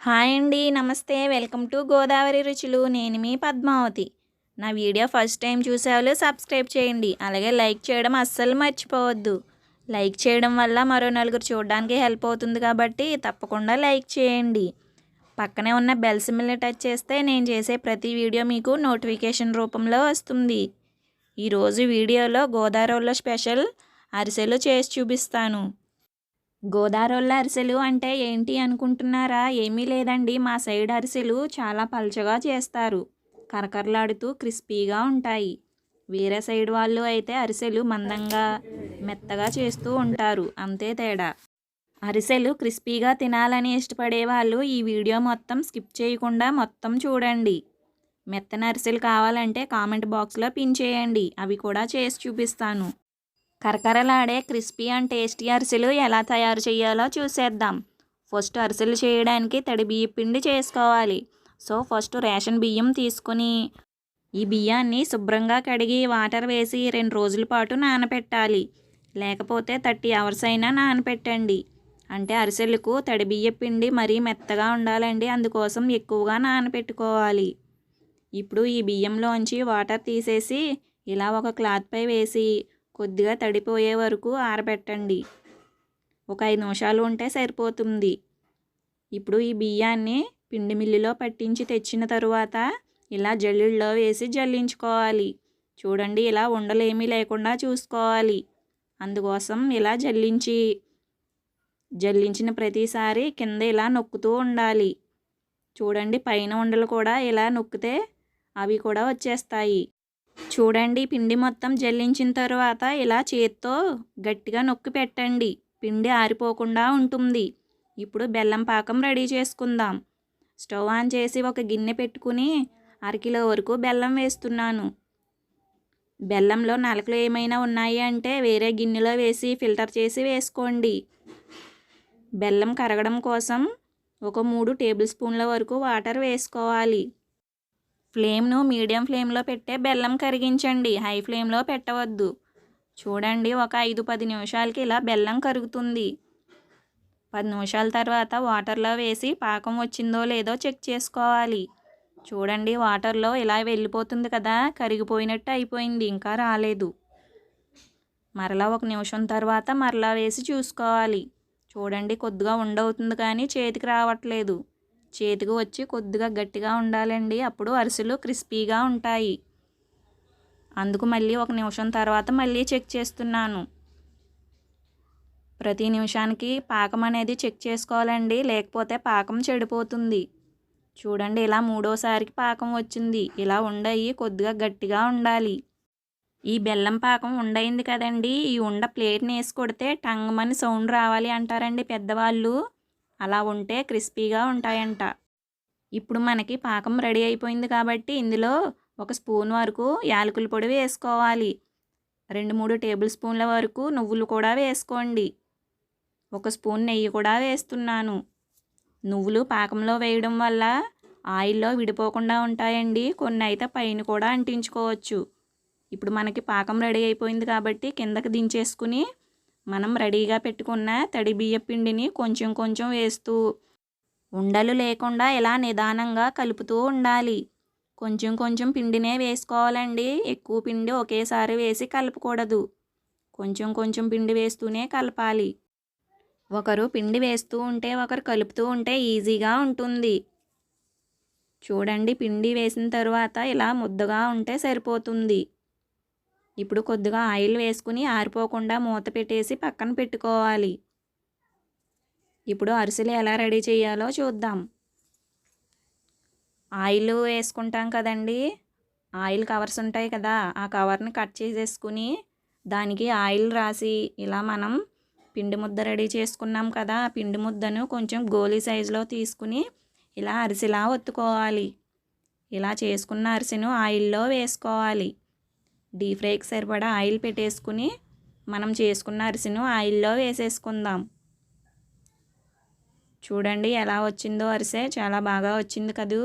Hi అండి నమస్తే. Welcome to Godavari రుచులు. నేను మీ పద్మావతి. నా వీడియో ఫస్ట్ టైం చూసేవాళ్ళు సబ్స్క్రైబ్ చేయండి. అలాగే లైక్ చేయడం అస్సలు మర్చిపోవద్దు. లైక్ చేయడం వల్ల మరో నలుగురు చూడడానికి హెల్ప్ అవుతుంది కాబట్టి తప్పకుండా లైక్ చేయండి. పక్కనే ఉన్న బెల్ సిమ్ని టచ్ చేస్తే నేను చేసే ప్రతి వీడియో మీకు నోటిఫికేషన్ రూపంలో వస్తుంది. ఈరోజు వీడియోలో గోదావరిలో స్పెషల్ అరిసెలు చేసి చూపిస్తాను. గోదావరిలో అరిసెలు అంటే ఏంటి అనుకుంటున్నారా? ఏమీ లేదండి. మా సైడ్ అరిసెలు చాలా పలచగా చేస్తారు. కరకరలాడుతూ క్రిస్పీగా ఉంటాయి. వేరే సైడ్ వాళ్ళు అయితే అరిసెలు మందంగా మెత్తగా చేస్తూ ఉంటారు. అంతే తేడా. అరిసెలు క్రిస్పీగా తినాలని ఇష్టపడే వాళ్ళు ఈ వీడియో మొత్తం స్కిప్ చేయకుండా మొత్తం చూడండి. మెత్తన అరిసెలు కావాలంటే కామెంట్ బాక్స్లో పిన్ చేయండి. అవి కూడా చేసి చూపిస్తాను. కరకరలాడే క్రిస్పీ అండ్ టేస్టీ అరిసెలు ఎలా తయారు చేయాలో చూసేద్దాం. ఫస్ట్ అరిసెలు చేయడానికి తడి బియ్య పిండి చేసుకోవాలి. సో ఫస్ట్ రేషన్ బియ్యం తీసుకుని ఈ బియ్యాన్ని శుభ్రంగా కడిగి వాటర్ వేసి రెండు రోజుల పాటు నానబెట్టాలి లేకపోతే థర్టీ అవర్స్ అయినా నానబెట్టండి అంటే అరిసెలకు తడి బియ్య పిండి మరీ మెత్తగా ఉండాలండి. అందుకోసం ఎక్కువగా నానబెట్టుకోవాలి ఇప్పుడు ఈ బియ్యంలోంచి వాటర్ తీసేసి ఇలా ఒక క్లాత్పై వేసి కొద్దిగా తడిపోయే వరకు ఆరబెట్టండి. ఒక ఐదు నిమిషాలు ఉంటే సరిపోతుంది. ఇప్పుడు ఈ బియ్యాన్ని పిండి మిల్లులో పట్టించి తెచ్చిన తరువాత ఇలా జల్లుల్లో వేసి జల్లించుకోవాలి. చూడండి ఇలా ఉండలేమీ లేకుండా చూసుకోవాలి. అందుకోసం ఇలా జల్లించి జల్లించిన ప్రతిసారి కింద ఇలా నొక్కుతూ ఉండాలి. చూడండి పైన ఉండలు కూడా ఇలా నొక్కితే అవి కూడా వచ్చేస్తాయి. చూడండి పిండి మొత్తం జల్లించిన తర్వాత ఇలా చేత్తో గట్టిగా నొక్కి పెట్టండి. పిండి ఆరిపోకుండా ఉంటుంది. ఇప్పుడు బెల్లం పాకం రెడీ చేసుకుందాం. స్టవ్ ఆన్ చేసి ఒక గిన్నె పెట్టుకుని అరకిలో వరకు బెల్లం వేస్తున్నాను. బెల్లంలో నలకలు ఏమైనా ఉన్నాయి అంటే వేరే గిన్నెలో వేసి ఫిల్టర్ చేసి వేసుకోండి. బెల్లం కరగడం కోసం ఒక మూడు టేబుల్ స్పూన్ల వరకు వాటర్ వేసుకోవాలి. ఫ్లేమ్ను మీడియం ఫ్లేమ్లో పెట్టే బెల్లం కరిగించండి. హై ఫ్లేమ్లో పెట్టవద్దు. చూడండి ఒక ఐదు పది నిమిషాలకి ఇలా బెల్లం కరుగుతుంది. పది నిమిషాల తర్వాత వాటర్లో వేసి పాకం వచ్చిందో లేదో చెక్ చేసుకోవాలి. చూడండి వాటర్లో ఇలా వెళ్ళిపోతుంది కదా కరిగిపోయినట్టు అయిపోయింది ఇంకా రాలేదు. మరలా ఒక నిమిషం తర్వాత మరలా వేసి చూసుకోవాలి. చూడండి కొద్దిగా ఉండవుతుంది కానీ చేతికి రావట్లేదు. చేతికి వచ్చి కొద్దిగా గట్టిగా ఉండాలండి. అప్పుడు అరిసెలు క్రిస్పీగా ఉంటాయి. అందుకు మళ్ళీ ఒక నిమిషం తర్వాత మళ్ళీ చెక్ చేస్తున్నాను. ప్రతి నిమిషానికి పాకం అనేది చెక్ చేసుకోవాలండి. లేకపోతే పాకం చెడిపోతుంది. చూడండి ఇలా మూడోసారికి పాకం వచ్చింది. ఇలా ఉండయి కొద్దిగా గట్టిగా ఉండాలి. ఈ బెల్లం పాకం ఉండయింది కదండి. ఈ ఉండ ప్లేట్ని వేసి కొడితే టంగమని సౌండ్ రావాలి అంటారండి పెద్దవాళ్ళు. అలా ఉంటే క్రిస్పీగా ఉంటాయంట. ఇప్పుడు మనకి పాకం రెడీ అయిపోయింది కాబట్టి ఇందులో ఒక స్పూన్ వరకు యాలకుల పొడి వేసుకోవాలి. రెండు మూడు టేబుల్ స్పూన్ల వరకు నువ్వులు కూడా వేసుకోండి. ఒక స్పూన్ నెయ్యి కూడా వేస్తున్నాను. నువ్వులు పాకంలో వేయడం వల్ల ఆయిల్లో విడిపోకుండా ఉంటాయండి. కొన్ని అయితే పైన కూడా అంటించుకోవచ్చు. ఇప్పుడు మనకి పాకం రెడీ అయిపోయింది కాబట్టి కిందకి దించేసుకుని మనం రెడీగా పెట్టుకున్న తడి బియ్య పిండిని కొంచెం కొంచెం వేస్తూ ఉండలు లేకుండా ఇలా నిదానంగా కలుపుతూ ఉండాలి. కొంచెం కొంచెం పిండినే వేసుకోవాలండి. ఎక్కువ పిండి ఒకేసారి వేసి కలపకూడదు. కొంచెం కొంచెం పిండి వేస్తూనే కలపాలి. ఒకరు పిండి వేస్తూ ఉంటే ఒకరు కలుపుతూ ఉంటే ఈజీగా ఉంటుంది. చూడండి పిండి వేసిన తర్వాత ఇలా ముద్దగా ఉంటే సరిపోతుంది. ఇప్పుడు కొద్దిగా ఆయిల్ వేసుకుని ఆరిపోకుండా మూత పెట్టేసి పక్కన పెట్టుకోవాలి. ఇప్పుడు అరిసెలు ఎలా రెడీ చేయాలో చూద్దాం. ఆయిల్ వేసుకుంటాం కదండి. ఆయిల్ కవర్స్ ఉంటాయి కదా ఆ కవర్ని కట్ చేసేసుకుని దానికి ఆయిల్ రాసి ఇలా మనం పిండి ముద్ద రెడీ చేసుకున్నాం కదా ఆ పిండి ముద్దను కొంచెం గోలీ సైజులో తీసుకుని ఇలా అరిసెలా ఒత్తుకోవాలి. ఇలా చేసుకున్న అరిసెను ఆయిల్లో వేసుకోవాలి. డీప్ ఫ్రైకి సరిపడా ఆయిల్ పెట్టేసుకుని మనం చేసుకున్న అరిసెను ఆయిల్లో వేసేసుకుందాం. చూడండి ఎలా వచ్చిందో అరిసె. చాలా బాగా వచ్చింది కదూ.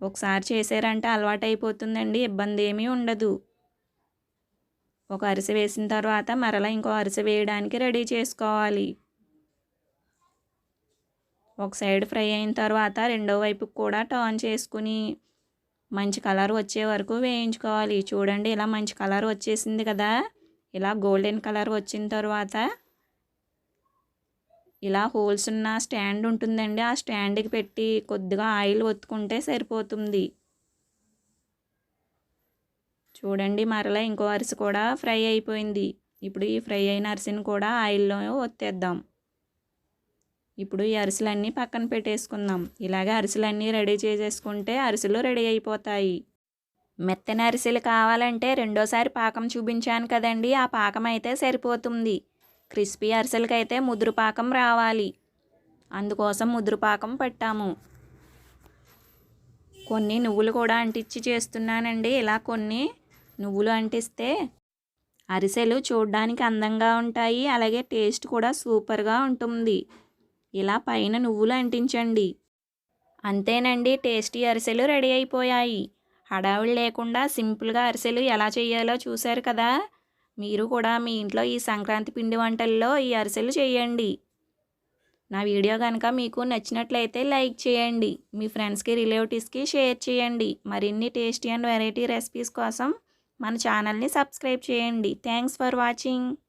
ఒకసారి చేసారంటే అలవాటు అయిపోతుందండి ఇబ్బంది ఏమీ ఉండదు. ఒక అరిసె వేసిన తర్వాత మరలా ఇంకో అరిసె వేయడానికి రెడీ చేసుకోవాలి. ఒక సైడ్ ఫ్రై అయిన తర్వాత రెండో వైపుకి కూడా టర్న్ చేసుకుని మంచి కలర్ వచ్చే వరకు వేయించుకోవాలి. చూడండి ఇలా మంచి కలర్ వచ్చేసింది కదా. ఇలా గోల్డెన్ కలర్ వచ్చిన తర్వాత ఇలా హోల్స్ ఉన్న స్టాండ్ ఉంటుందండి. ఆ స్టాండ్కి పెట్టి కొద్దిగా ఆయిల్ ఒత్తుకుంటే సరిపోతుంది. చూడండి మరలా ఇంకో అరిసి కూడా ఫ్రై అయిపోయింది. ఇప్పుడు ఈ ఫ్రై అయిన అరిసిని కూడా ఆయిల్లో ఒత్తేద్దాం. ఇప్పుడు ఈ అరిసెలన్నీ పక్కన పెట్టేసుకుందాం. ఇలాగే అరిసెలన్నీ రెడీ చేసేసుకుంటే అరిసెలు రెడీ అయిపోతాయి. మెత్తని అరిసెలు కావాలంటే రెండోసారి పాకం చూపించాను కదండి ఆ పాకం అయితే సరిపోతుంది. క్రిస్పీ అరిసెలకైతే ముదురు పాకం రావాలి. అందుకోసం ముదురు పాకం పెట్టాము. కొన్ని నువ్వులు కూడా అంటించి చేస్తున్నానండి. ఇలా కొన్ని నువ్వులు అంటిస్తే అరిసెలు చూడడానికి అందంగా ఉంటాయి. అలాగే టేస్ట్ కూడా సూపర్గా ఉంటుంది. ఇలా పైన నువ్వులు అంటించండి. అంతేనండి టేస్టీ అరిసెలు రెడీ అయిపోయాయి. హడావిడి లేకుండా సింపుల్గా అరిసెలు ఎలా చేయాలో చూశారు కదా? మీరు కూడా మీ ఇంట్లో ఈ సంక్రాంతి పిండి వంటల్లో ఈ అరిసెలు చేయండి. నా వీడియో కనుక మీకు నచ్చినట్లయితే లైక్ చేయండి. మీ ఫ్రెండ్స్కి రిలేటివ్స్కి షేర్ చేయండి. మరిన్ని టేస్టీ అండ్ వెరైటీ రెసిపీస్ కోసం మన ఛానల్ని సబ్స్క్రైబ్ చేయండి. Thanks for watching.